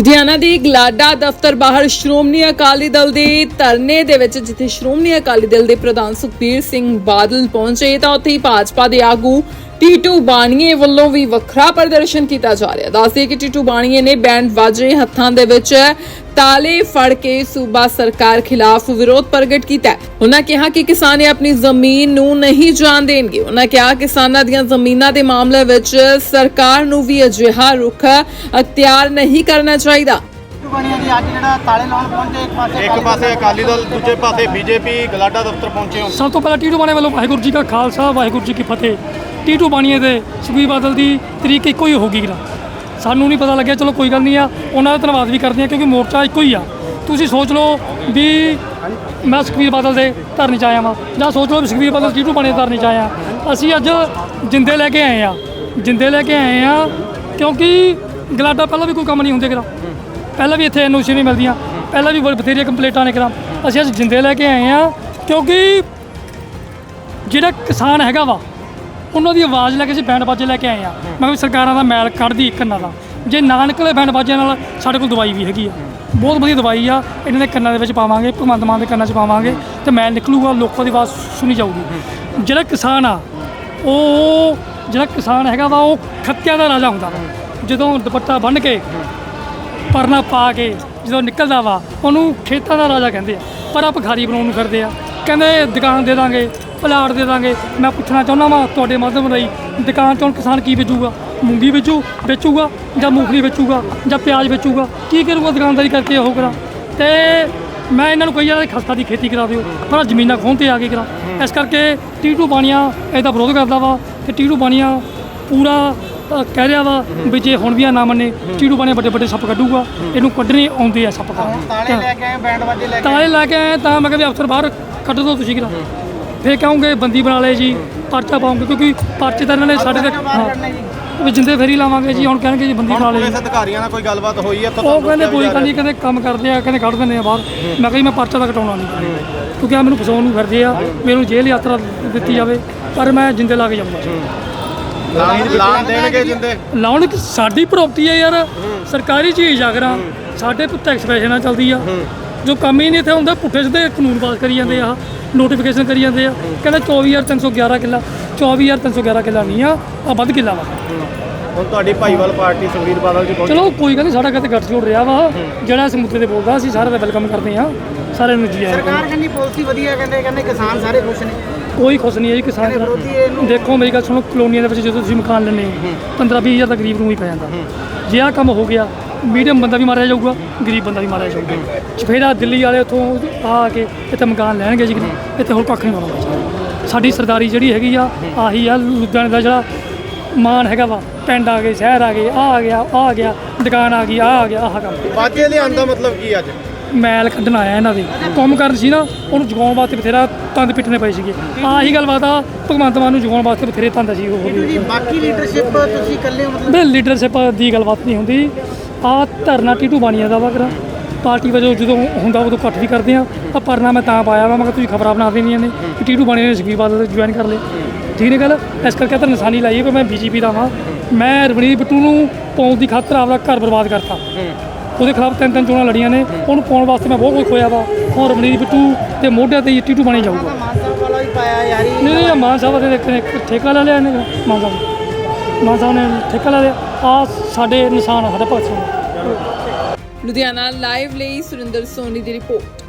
ਲੁਧਿਆਣਾ ਦੇ ਗਲਾਡਾ ਦਫ਼ਤਰ ਬਾਹਰ ਸ਼੍ਰੋਮਣੀ ਅਕਾਲੀ ਦਲ ਦੇ ਧਰਨੇ ਦੇ ਵਿੱਚ, ਜਿੱਥੇ ਸ਼੍ਰੋਮਣੀ ਅਕਾਲੀ ਦਲ ਦੇ ਪ੍ਰਧਾਨ ਸੁਖਬੀਰ ਸਿੰਘ ਬਾਦਲ ਪਹੁੰਚੇ, ਤਾਂ ਉੱਥੇ ਹੀ ਭਾਜਪਾ ਦੇ ਆਗੂ ਟੀਟੂ ਬਾਣੀਏ ਵੱਲੋਂ ਵੀ ਵੱਖਰਾ ਪ੍ਰਦਰਸ਼ਨ ਕੀਤਾ ਜਾ ਰਿਹਾ ਦੱਸਦੇ ਕਿ ਟੀਟੂ ਬਾਣੀਏ ਨੇ ਬੈਂਡ ਵਾਜੇ ਹੱਥਾਂ ਦੇ ਵਿੱਚ ਤਾਲੇ ਫੜ ਕੇ ਸੂਬਾ ਸਰਕਾਰ ਖਿਲਾਫ ਵਿਰੋਧ ਪ੍ਰਗਟ ਕੀਤਾ। ਉਹਨਾਂ ਕਿਹਾ ਕਿ ਕਿਸਾਨ ਆਪਣੀ ਜ਼ਮੀਨ ਨੂੰ ਨਹੀਂ ਜਾਣ ਦੇਣਗੇ। ਉਹਨਾਂ ਕਿਹਾ ਕਿਸਾਨਾਂ ਦੀਆਂ ਜ਼ਮੀਨਾਂ ਦੇ ਮਾਮਲੇ ਵਿੱਚ ਸਰਕਾਰ ਨੂੰ ਵੀ ਅਜਿਹਾ ਰੁਖ ਅਖਤਿਆਰ ਨਹੀਂ ਕਰਨਾ ਚਾਹੀਦਾ। ਬਣਿਆ ਜੀ ਅੱਜ ਜਿਹੜਾ ਤਾਲੇ ਲਾਉਣ ਪਹੁੰਚੇ ਇੱਕ ਪਾਸੇ ਇੱਕ ਪਾਸੇ ਅਕਾਲੀ ਦਲ ਦੂਜੇ ਪਾਸੇ ਬੀਜੇਪੀ ਗਲਾਡਾ ਦਫ਼ਤਰ ਪਹੁੰਚੇ ਹੋ। ਸਭ ਤੋਂ ਪਹਿਲਾਂ ਟੀਟੂ ਬਾਣੇ ਵੱਲੋਂ ਵਾਹਿਗੁਰੂ ਜੀ ਕਾ ਖਾਲਸਾ ਵਾਹਿਗੁਰੂ ਜੀ ਕੀ ਫਤਿਹ। ਟੀਟੂ ਬਾਣੀਏ ਦੇ ਸੁਖਬੀਰ ਬਾਦਲ ਦੀ ਤਰੀਕ ਇੱਕੋ ਹੀ ਹੋਗੀ gra ਸਾਨੂੰ ਨਹੀਂ ਪਤਾ ਲੱਗਿਆ, ਚਲੋ ਕੋਈ ਗੱਲ ਨਹੀਂ ਆ। ਉਹਨਾਂ ਦਾ ਧੰਨਵਾਦ ਵੀ ਕਰਦੇ ਆ ਕਿਉਂਕਿ ਮੋਰਚਾ ਇੱਕੋ ਹੀ ਆ। ਤੁਸੀਂ ਸੋਚ ਲਓ ਵੀ ਮੈਂ ਸੁਖਬੀਰ ਬਾਦਲ ਦੇ ਧਰਨੇ ਚ ਆਇਆ ਵਾਂ, ਜਾਂ ਸੋਚ ਲਓ ਵੀ ਸੁਖਬੀਰ ਬਾਦਲ ਟੀਟੂ ਬਾਣੇ ਦੇ ਧਰਨੇ ਚ ਆਇਆ। ਅਸੀਂ ਅੱਜ ਜਿੰਦੇ ਲੈ ਕੇ ਆਏ ਆ, ਜਿੰਦੇ ਲੈ ਕੇ ਆਏ ਆ ਕਿਉਂਕਿ ਗਲਾਡਾ ਪਹਿਲਾਂ ਵੀ ਕੋਈ ਕੰਮ ਨਹੀਂ ਹੁੰਦੇ gra ਪਹਿਲਾਂ ਵੀ ਇੱਥੇ ਐਨਓਸੀ ਨਹੀਂ ਮਿਲਦੀਆਂ, ਪਹਿਲਾਂ ਵੀ, ਬਥੇਰੀਆਂ ਕੰਪਲੇਂਟਾਂ ਨੇ ਕਿਰਾ। ਅਸੀਂ ਅੱਜ ਜਿੰਦੇ ਲੈ ਕੇ ਆਏ ਆ ਕਿਉਂਕਿ ਜਿਹੜਾ ਕਿਸਾਨ ਹੈਗਾ ਵਾ ਉਹਨਾਂ ਦੀ ਆਵਾਜ਼ ਲੈ ਕੇ ਅਸੀਂ ਬੈਂਡ ਬਾਜੇ ਲੈ ਕੇ ਆਏ ਆ ਮੈਂ ਕਿਹਾ ਵੀ ਸਰਕਾਰਾਂ ਦਾ ਮੈਲ ਕੱਢਦੀ ਇੱਕ ਕੰਨਾਂ ਦਾ। ਜੇ ਨਾ ਨਿਕਲੇ ਬੈਂਡ ਬਾਜਿਆਂ ਨਾਲ, ਸਾਡੇ ਕੋਲ ਦਵਾਈ ਵੀ ਹੈਗੀ ਆ। ਬਹੁਤ ਵਧੀਆ ਦਵਾਈ ਆ। ਇਹਨਾਂ ਦੇ ਕੰਨਾਂ ਦੇ ਵਿੱਚ ਪਾਵਾਂਗੇ, ਭਗਵੰਤ ਮਾਨ ਦੇ ਕੰਨਾਂ 'ਚ ਪਾਵਾਂਗੇ ਤੇ ਮੈਲ ਨਿਕਲੂਗਾ, ਲੋਕਾਂ ਦੀ ਆਵਾਜ਼ ਸੁਣੀ ਜਾਊਗੀ। ਜਿਹੜਾ ਕਿਸਾਨ ਆ, ਉਹ, ਜਿਹੜਾ ਕਿਸਾਨ ਹੈਗਾ ਵਾ, ਉਹ ਖੱਤਿਆਂ ਦਾ ਰਾਜਾ ਹੁੰਦਾ ਵਾ। ਜਦੋਂ ਦੁਪੱਟਾ ਬੰਨ੍ਹ ਕੇ, ਪਰਨਾ ਪਾ ਕੇ ਜਦੋਂ ਨਿਕਲਦਾ ਵਾ, ਉਹਨੂੰ ਖੇਤਾਂ ਦਾ ਰਾਜਾ ਕਹਿੰਦੇ ਆ। ਪਰ ਆ ਭਿਖਾਰੀ ਬਣਾਉਣ ਨੂੰ ਫਿਰਦੇ ਆ। ਕਹਿੰਦੇ, ਦੁਕਾਨ ਦੇ ਦਾਂਗੇ। ਪਲਾਟ ਦੇ ਦਾਂਗੇ। ਮੈਂ ਪੁੱਛਣਾ ਚਾਹੁੰਦਾ ਵਾਂ ਤੁਹਾਡੇ ਮਾਧਿਅਮ ਰਾਹੀਂ ਦੁਕਾਨ ਤੋਂ ਹੁਣ ਕਿਸਾਨ ਕੀ ਵੇਚੂਗਾ? ਮੂੰਗੀ ਵੇਚੂ ਵੇਚੂਗਾ ਜਾਂ ਮੂੰਗਫਲੀ ਵੇਚੂਗਾ ਜਾਂ ਪਿਆਜ਼ ਵੇਚੂਗਾ? ਕੀ ਕਰੂਗਾ ਦੁਕਾਨਦਾਰੀ ਕਰਕੇ ਉਹ ਕਰਾਂ? ਤੇ ਮੈਂ ਇਹਨਾਂ ਨੂੰ ਕਹੀ ਜਾਂਦਾ ਖਸਤਾ ਦੀ ਖੇਤੀ ਕਰਾ ਦਿਓ ਪਰ ਜ਼ਮੀਨਾਂ ਖੋਹਣ ਤੇ ਆ ਕੇ ਕਰਾਂ। ਇਸ ਕਰਕੇ ਟੀਟੂ ਬਾਣੀਆਂ ਇਹਦਾ ਵਿਰੋਧ ਕਰਦਾ ਵਾ ਤੇ ਟੀਟੂ ਬਾਣੀਆਂ ਪੂਰਾ ਕਹਿ ਰਿਹਾ ਵਾ ਵੀ ਜੇ ਹੁਣ ਵੀ ਆ ਨਾ ਮੰਨੇ ਟੀਟੂ ਬਾਣੇ ਵੱਡੇ ਵੱਡੇ ਸੱਪ ਕੱਢੂਗਾ ਇਹਨੂੰ ਕੱਢਣੇ ਆਉਂਦੇ ਆ ਸੱਪ ਹੁਣ ਤਾਲੇ ਲੈ ਕੇ ਆਏ ਬੈਂਡ ਵਾਜੇ ਲੈ ਕੇ ਤਾਲੇ ਲਾ ਕੇ ਆਏ ਤਾਂ ਮੈਂ ਕਿਹਾ ਵੀ ਅਫਸਰ ਬਾਹਰ ਕੱਢ ਦੋ ਤੁਸੀਂ ਕਿਰਾ। ਫੇਰ ਕਹੋਗੇ ਬੰਦੀ ਬਣਾ ਲਏ ਜੀ ਪਰਚਾ ਪਾਉਂਗੇ ਕਿਉਂਕਿ ਪਰਚੇ ਤਾਂ ਇਹਨਾਂ ਨੇ ਸਾਡੇ ਤੇ ਹਾਂ, ਵੀ ਜਿੰਦੇ ਫੇਰੀ ਲਾਵਾਂਗੇ ਜੀ ਹੁਣ ਕਹਿਣਗੇ ਜੀ ਬੰਦੀ ਬਣਾ ਹੁਣ ਲਏ ਪੁਲਿਸ ਅਧਿਕਾਰੀਆਂ ਨਾਲ ਕੋਈ ਗੱਲਬਾਤ ਹੋਈ ਹੈ ਤਾਂ ਉਹ ਕਹਿੰਦੇ ਕੋਈ ਗੱਲ ਨਹੀਂ ਕਹਿੰਦੇ ਕੰਮ ਕਰਦੇ ਆ ਕਹਿੰਦੇ ਕੱਢ ਦਿੰਦੇ ਆ ਬਾਹਰ। ਮੈਂ ਕਿਹਾ ਜੀ ਮੈਂ ਪਰਚਾ ਤਾਂ ਕਟਾਉਣਾ ਨਹੀਂ। ਕਿਉਂਕਿ ਆ ਮੈਨੂੰ ਫਸਾਉਣ ਨੂੰ ਫਿਰਦੇ ਆ ਮੈਨੂੰ ਜੇਲ੍ਹ ਯਾਤਰਾ ਦਿੱਤੀ ਜਾਵੇ ਪਰ ਮੈਂ ਜਿੰਦੇ ਲਾ ਕੇ ਜਾਊਂਗਾ ਲਾਣ ਲਾਣ ਦੇਣਗੇ ਜਿੰਦੇ। ਲਾਉਣ ਕਿ ਸਾਡੀ ਪ੍ਰਾਪਰਟੀ ਹੈ ਯਾਰ ਸਰਕਾਰੀ ਚੀਜ਼ ਆ ਕਰਾਂ ਸਾਡੇ ਪੁੱਤ ਐਕਸਪ੍ਰੈਸ਼ਨ ਨਾਲ ਚੱਲਦੀ ਆ। ਜੋ ਕੰਮ ਹੀ ਨਹੀਂ ਇੱਥੇ ਹੁੰਦਾ ਪੁੱਠੇ ਸਿੱਧੇ ਕਾਨੂੰਨ ਪਾਸ ਕਰੀ ਜਾਂਦੇ ਆ ਨੋਟੀਫਿਕੇਸ਼ਨ ਕਰੀ ਜਾਂਦੇ ਆ। ਕਹਿੰਦੇ 24311 ਕਿੱਲਾ 24311 ਕਿੱਲਾ ਨਹੀਂ ਆ ਆ ਵੱਧ ਕਿੱਲਾ ਵਾ। ਹੁਣ ਤੁਹਾਡੀ ਭਾਈਵਾਲ ਪਾਰਟੀ ਸੁਖਬੀਰ ਬਾਦਲ ਜੀ ਚਲੋ ਕੋਈ ਗੱਲ ਨਹੀਂ ਸਾਡਾ ਕਿਤੇ ਗੱਠ ਜੋੜ ਰਿਹਾ ਵਾ। ਜਿਹੜਾ ਇਸ ਮੁੱਦੇ ਤੇ ਬੋਲਦਾ ਅਸੀਂ ਸਾਰੇ ਦਾ ਵੈਲਕਮ ਕਰਦੇ ਆ ਸਾਰਿਆਂ ਨੂੰ ਜੀ ਆਇਆਂ ਸਰਕਾਰ ਕਹਿੰਦੀ ਪਾਲਿਸੀ ਵਧੀਆ ਕਹਿੰਦੇ ਕਹਿੰਦੇ ਕਿਸਾਨ ਸਾਰੇ ਖੁਸ਼ ਨੇ। ਕੋਈ ਖੁਸ਼ ਨਹੀਂ ਹੈ ਜੀ ਕਿਸਾਨ ਦੇਖੋ ਮੇਰੀ ਗੱਲ ਸੁਣੋ ਕਲੋਨੀਆਂ ਦੇ ਵਿੱਚ ਜਦੋਂ ਤੁਸੀਂ ਮਕਾਨ ਲੈਂਦੇ ਹੋ 15 20000 ਦਾ ਗਰੀਬ ਨੂੰ ਹੀ ਪੈ ਜਾਂਦਾ। ਜੇ ਆਹ ਕੰਮ ਹੋ ਗਿਆ ਮੀਡੀਅਮ ਬੰਦਾ ਵੀ ਮਾਰਿਆ ਜਾਊਗਾ ਗਰੀਬ ਬੰਦਾ ਵੀ ਮਾਰਿਆ ਜਾਊਗਾ। ਚਫੇਰਾ ਦਿੱਲੀ ਵਾਲੇ ਉੱਥੋਂ ਆ ਕੇ ਇੱਥੇ ਮਕਾਨ ਲੈਣਗੇ ਜੀ? ਇੱਥੇ ਹੋਰ ਕੱਖ ਨਹੀਂ ਹੋਣਾ ਸਾਡੀ ਸਰਦਾਰੀ ਜਿਹੜੀ ਹੈਗੀ ਆ ਆਹੀ ਆ ਲੁਧਿਆਣੇ ਦਾ ਜਿਹੜਾ ਮਾਨ ਹੈਗਾ ਵਾ ਪਿੰਡ ਆ ਗਏ ਸ਼ਹਿਰ ਆ ਗਏ ਆ ਆ ਗਿਆ ਆ ਆ ਗਿਆ ਦੁਕਾਨ ਆ ਗਈ ਆ ਆ ਗਿਆ ਆਹ ਕੰਮ। ਬਾਜੇ ਲਿਆਉਣ ਦਾ ਮਤਲਬ ਕੀ ਅੱਜ? ਮੈਲ ਕੱਢਣ ਆਇਆ ਇਹਨਾਂ ਦੇ। ਕੰਮ ਕਰਨ ਸੀ ਨਾ ਉਹਨੂੰ ਜਗਾਉਣ ਵਾਸਤੇ ਬਥੇਰਾ ਤੰਦ ਪਿੱਟਣੇ ਪਏ ਸੀਗੇ। ਆਹੀ ਗੱਲਬਾਤ ਆ ਭਗਵੰਤ ਮਾਨ ਨੂੰ ਜਗਾਉਣ ਵਾਸਤੇ ਬਥੇਰੇ ਤੰਦ ਸੀ ਉਹ। ਜੀ ਬਾਕੀ ਲੀਡਰਸ਼ਿਪ ਤੁਸੀਂ ਇਕੱਲੇ ਮਤਲਬ ਬੇ ਲੀਡਰਸ਼ਿਪ ਦੀ ਗੱਲਬਾਤ ਨਹੀਂ ਹੁੰਦੀ। ਆ ਧਰਨਾ ਟੀਟੂ ਬਾਣੀਆਂ ਦਾ ਵਾ ਕਰਾ ਪਾਰਟੀ ਵਜੋਂ ਜਦੋਂ ਹੁੰਦਾ ਉਦੋਂ ਇਕੱਠ ਵੀ ਕਰਦੇ ਆ। ਆ ਪਰਨਾ ਮੈਂ ਤਾਂ ਪਾਇਆ ਵਾ ਮੈਂ ਕਿਹਾ ਤੁਸੀਂ ਖਬਰਾਂ ਬਣਾ ਦੇਣੀਆਂ ਨੇ। ਕਿ ਟੀਟੂ ਬਾਣੀਆਂ ਨੇ ਸੁਖਬੀਰ ਬਾਦਲ ਜੁਆਇਨ ਕਰ ਲਏ। ਠੀਕ ਨੇ ਗੱਲ? ਇਸ ਕਰਕੇ ਤਾਂ ਨਿਸ਼ਾਨੀ ਲਾਈ ਹੈ ਕਿ ਮੈਂ ਬੀਜੇਪੀ ਦਾ ਵਾਂ। ਮੈਂ ਰਵਨੀਤ ਬਿੱਟੂ ਨੂੰ ਪਾਉਣ ਦੀ ਖਾਤਰ ਆਪਦਾ ਘਰ ਬਰਬਾਦ ਕਰਤਾ। ਉਹਦੇ ਖਿਲਾਫ ਤਿੰਨ ਤਿੰਨ ਚੋਣਾਂ ਲੜੀਆਂ ਨੇ। ਉਹਨੂੰ ਪਾਉਣ ਵਾਸਤੇ ਮੈਂ ਬਹੁਤ ਕੁਝ ਖੋਇਆ ਵਾ। ਹੁਣ ਰਵਨੀਤ ਬਿੱਟੂ ਦੇ ਮੋਢਿਆਂ ਤੇ ਹੀ ਟੀਟੂ ਬਾਣੀ ਜਾਊਗਾ। ਮਾਨ ਸਾਹਿਬ ਵਾਲਾ ਵੀ ਪਾਇਆ ਯਾਰੀ। ਨਹੀਂ ਨਹੀਂ ਮਾਨ ਸਾਹਿਬ ਦੇ ਠੇਕਾ ਲੈ ਲਿਆ ਇਹਨੇ। ਮਾਨ ਸਾਹਿਬ। ਮਾਨ ਸਾਹਿਬ ਨੇ ਠੇਕਾ ਲੈ ਲਿਆ। ਆ ਸਾਡੇ ਨਿਸ਼ਾਨ ਆ, ਸਾਡੇ ਭਗਤ ਸਿੰਘ। ਲੁਧਿਆਣਾ ਲਾਈਵ ਲਈ ਸੁਰਿੰਦਰ ਸੋਨੀ ਦੀ ਰਿਪੋਰਟ।